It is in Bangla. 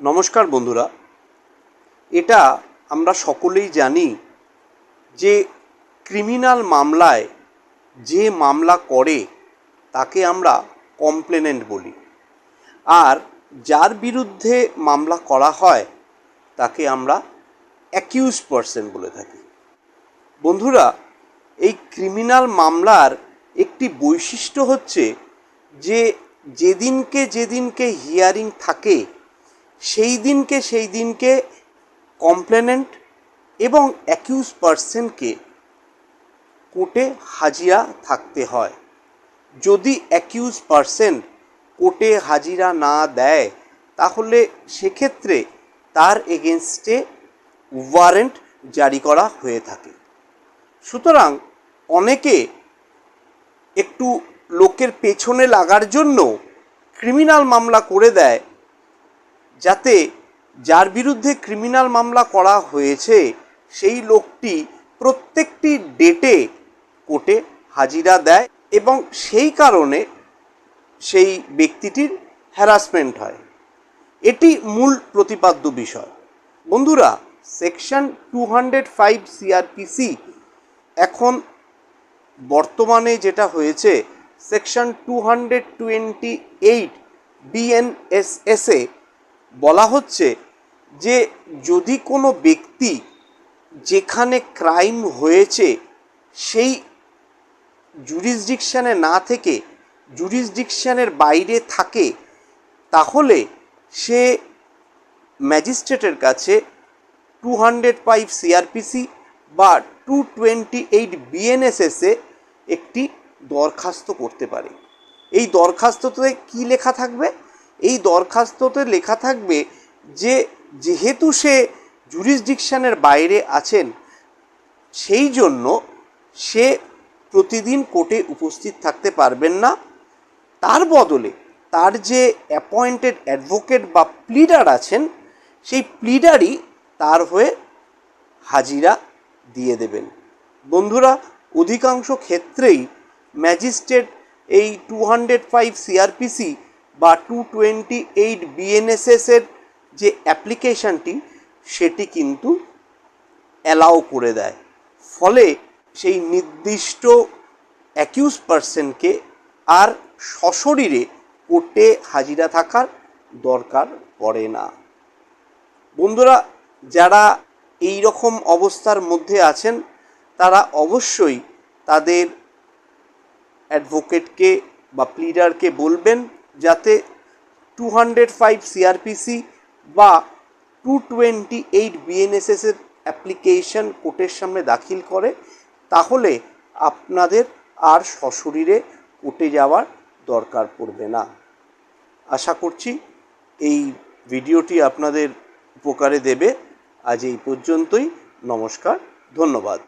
নমস্কার বন্ধুরা। এটা আমরা সকলেই জানি যে ক্রিমিনাল মামলায় যে মামলা করে, তাকে আমরা কমপ্লেনেন্ট বলি। আর যার বিরুদ্ধে মামলা করা হয়, তাকে আমরা অ্যাকিউজ পারসন বলে থাকি। বন্ধুরা, এই ক্রিমিনাল মামলার একটি বৈশিষ্ট্য হচ্ছে যে, যেদিনকে যেদিনকে হিয়ারিং থাকে সেই দিনকে সেই দিনকে কমপ্লেনেন্ট এবং অ্যাকিউজ পার্সনকে কোর্টে হাজিরা থাকতে হয়। যদি অ্যাকিউজ পার্সন কোর্টে হাজিরা না দেয়, তাহলে সেক্ষেত্রে তার এগেনস্টে ওয়ারেন্ট জারি করা হয়ে থাকে। সুতরাং অনেকে একটু লোকের পেছনে লাগার জন্য ক্রিমিনাল মামলা করে দেয় যাতে যার বিরুদ্ধে ক্রিমিনাল মামলা করা হয়েছে, সেই লোকটি প্রত্যেকটি ডেটে কোর্টে হাজিরা দেয় এবং সেই কারণে সেই ব্যক্তিটির হ্যারাসমেন্ট হয়। এটি মূল প্রতিপাদ্য বিষয়। বন্ধুরা section two hundred five CrPC এখন বর্তমানে যেটা হয়েছে section two hundred twenty eight বিএনএসএসে বলা হচ্ছে যে যদি কোনো ব্যক্তি যেখানে ক্রাইম হয়েছে, সেই জুরিসডিকশানে না থেকে জুরিসডিকশানের বাইরে থাকে, তাহলে সে ম্যাজিস্ট্রেটের কাছে টু হান্ড্রেড ফাইভ সিআরপিসি বা টু টোয়েন্টি এইট বিএনএসএসে একটি দরখাস্ত করতে পারে। এই দরখাস্ততে কি লেখা থাকবে? এই দরখাস্ততে লেখা থাকবে যে যেহেতু সে জুরিসডিকশানের বাইরে আছেন, সেই জন্য সে প্রতিদিন কোর্টে উপস্থিত থাকতে পারবেন না। তার বদলে তার যে অ্যাপয়েন্টেড অ্যাডভোকেট বা প্লিডার আছেন, সেই প্লিডারই তার হয়ে হাজিরা দিয়ে দেবেন। বন্ধুরা, অধিকাংশ ক্ষেত্রেই ম্যাজিস্ট্রেট এই টু হান্ড্রেড ফাইভ সিআরপিসি বা টু টোয়েন্টি এইট বিএনএসএসের যে অ্যাপ্লিকেশানটি সেটি কিন্তু অ্যালাউ করে দেয়। ফলে সেই নির্দিষ্ট অ্যাকিউজ পার্সনকে আর সশরীরে কোর্টে হাজিরা থাকার দরকার পড়ে না। বন্ধুরা, যারা এই রকম অবস্থার মধ্যে আছেন, তারা অবশ্যই তাদের অ্যাডভোকেটকে বা প্লিডারকে বলবেন যাতে টু হান্ড্রেড ফাইভ সিআরপিসি বা টু টোয়েন্টি এইট বিএনএসএসের অ্যাপ্লিকেশন কোর্টের সামনে দাখিল করে, তাহলে আপনাদের আর সশরীরে কোর্টে যাওয়ার দরকার পড়বে না। আশা করছি এই ভিডিওটি আপনাদের উপকারে দেবে। আজ এই পর্যন্তই। নমস্কার, ধন্যবাদ।